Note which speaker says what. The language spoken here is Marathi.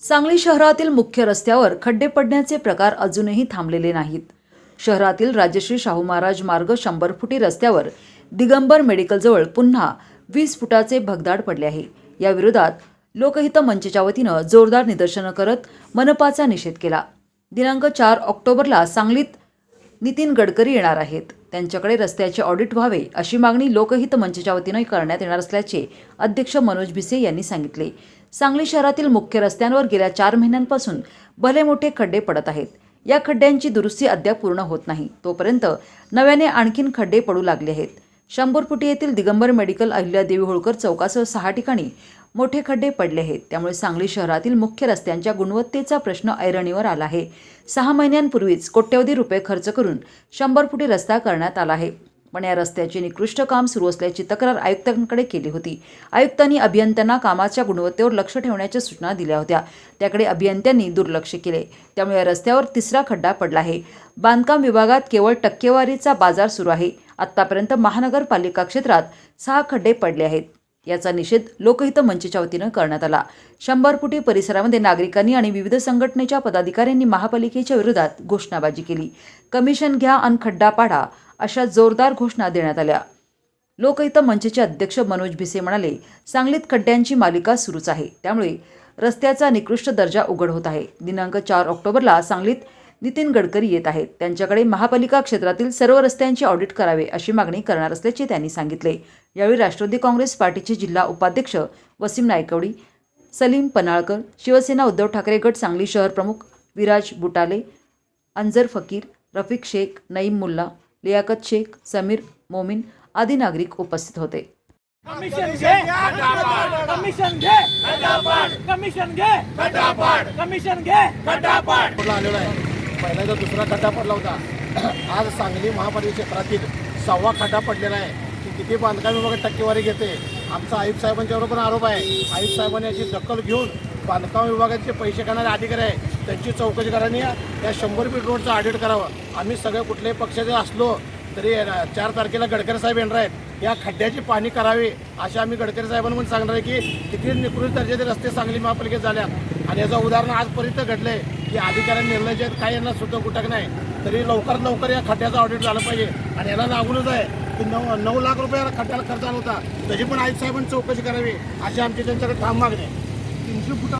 Speaker 1: सांगली शहरातील मुख्य रस्त्यावर खड्डे पडण्याचे प्रकार अजूनही थांबलेले नाहीत. शहरातील राजश्री शाहू महाराज मार्ग शंभर फुटी रस्त्यावर दिगंबर मेडिकलजवळ पुन्हा वीस फुटाचे भगदाड पडले आहे. या विरोधात लोकहित मंचच्या वतीनं जोरदार निदर्शनं करत मनपाचा निषेध केला. दिनांक चार ऑक्टोबरला सांगलीत नितीन गडकरी येणार आहेत. त्यांच्याकडे रस्त्याचे ऑडिट व्हावे अशी मागणी लोकहित मंचच्या वतीनं करण्यात येणार असल्याचे अध्यक्ष मनोज भिसे यांनी सांगितले. सांगली शहरातील मुख्य रस्त्यांवर गेल्या चार महिन्यांपासून भले मोठे खड्डे पडत आहेत. या खड्ड्यांची दुरुस्ती अद्याप पूर्ण होत नाही. तोपर्यंत नव्याने आणखीन खड्डे पडू लागले आहेत. शंभरपुटी येथील दिगंबर मेडिकल अहिल्यादेवी होळकर चौकासह सहा ठिकाणी मोठे खड्डे पडले आहेत. त्यामुळे सांगली शहरातील मुख्य रस्त्यांच्या गुणवत्तेचा प्रश्न ऐरणीवर आला आहे. सहा महिन्यांपूर्वीच कोट्यवधी रुपये खर्च करून शंभर फुटी रस्ता करण्यात आला आहे. पण या रस्त्याचे निकृष्ट काम सुरू असल्याची तक्रार आयुक्तांकडे केली होती. आयुक्तांनी अभियंत्यांना कामाच्या गुणवत्तेवर लक्ष ठेवण्याच्या सूचना दिल्या होत्या. त्याकडे अभियंत्यांनी दुर्लक्ष केले. त्यामुळे या रस्त्यावर तिसरा खड्डा पडला आहे. बांधकाम विभागात केवळ टक्केवारीचा बाजार सुरू आहे. आत्तापर्यंत महानगरपालिका क्षेत्रात सहा खड्डे पडले आहेत. याचा निषेध लोकहित मंचच्या वतीनं करण्यात आला. शंभर फुटी परिसरामध्ये नागरिकांनी आणि विविध संघटनेच्या पदाधिकाऱ्यांनी महापालिकेच्या विरोधात घोषणाबाजी केली. कमिशन घ्या आणि खड्डा पाडा अशा जोरदार घोषणा देण्यात आल्या. लोकहित मंचचे अध्यक्ष मनोज भिसे म्हणाले सांगलीत खड्ड्यांची मालिका सुरूच आहे. त्यामुळे रस्त्याचा निकृष्ट दर्जा उघड होत आहे. दिनांक चार ऑक्टोबरला सांगलीत नितीन गडकरी येत आहेत. त्यांच्याकडे महापालिका क्षेत्रातील सर्व रस्त्यांचे ऑडिट करावे अशी मागणी करणार असल्याचे त्यांनी सांगितले. यावेळी राष्ट्रवादी काँग्रेस पार्टीचे जिल्हा उपाध्यक्ष वसीम नायकवडी सलीम पनाळकर शिवसेना उद्धव ठाकरे गट सांगली शहर प्रमुख विराज बुटाले अंजर फकीर रफिक शेख नईम मुल्ला लियाकत शेख समीर मोमीन आदी नागरिक उपस्थित होते.
Speaker 2: कमिशन घे. कमिशन घे. कमिशन घे. कमिशन घे.
Speaker 3: पहिल्यांदा दुसरा खड्डा पडला होता. आज सांगली महापालिका क्षेत्रातील सव्वा खड्डा पडलेला आहे. की किती बांधकाम विभागात टक्केवारी घेते. आमचा आयुक्त साहेबांच्यावर पण आरोप आहे. आयुक्त साहेबांनी याची दखल घेऊन बांधकाम विभागाचे पैसे करणारे अधिकारी आहे त्यांची चौकशी करावी या शंभर फीट रोडचं ऑडिट करावं. आम्ही सगळे कुठल्याही पक्षाचे असलो तरी चार तारखेला गडकरी साहेब येणार आहेत. या खड्ड्याची पाहणी करावी असे आम्ही गडकरी साहेबांना पण सांगणार आहे की किती निकृष्ट दर्जाचे रस्ते सांगली महापालिकेत झाल्या. आणि याचं उदाहरण आजपर्यंत घडलं आहे की अधिकाऱ्यांनी निर्णय आहेत काही यांना सुद्धा कुठं नाही. तरी लवकरात लवकर या खड्ड्याचं ऑडिट झालं पाहिजे. आणि याला लागूनच आहे की नऊ नऊ लाख रुपये खड्ड्याला खर्च आला होता. तरी पण आई साहेबांनी चौकशी करावी अशी आमची त्यांच्याकडे ठाम मागणी तीनशे फुटा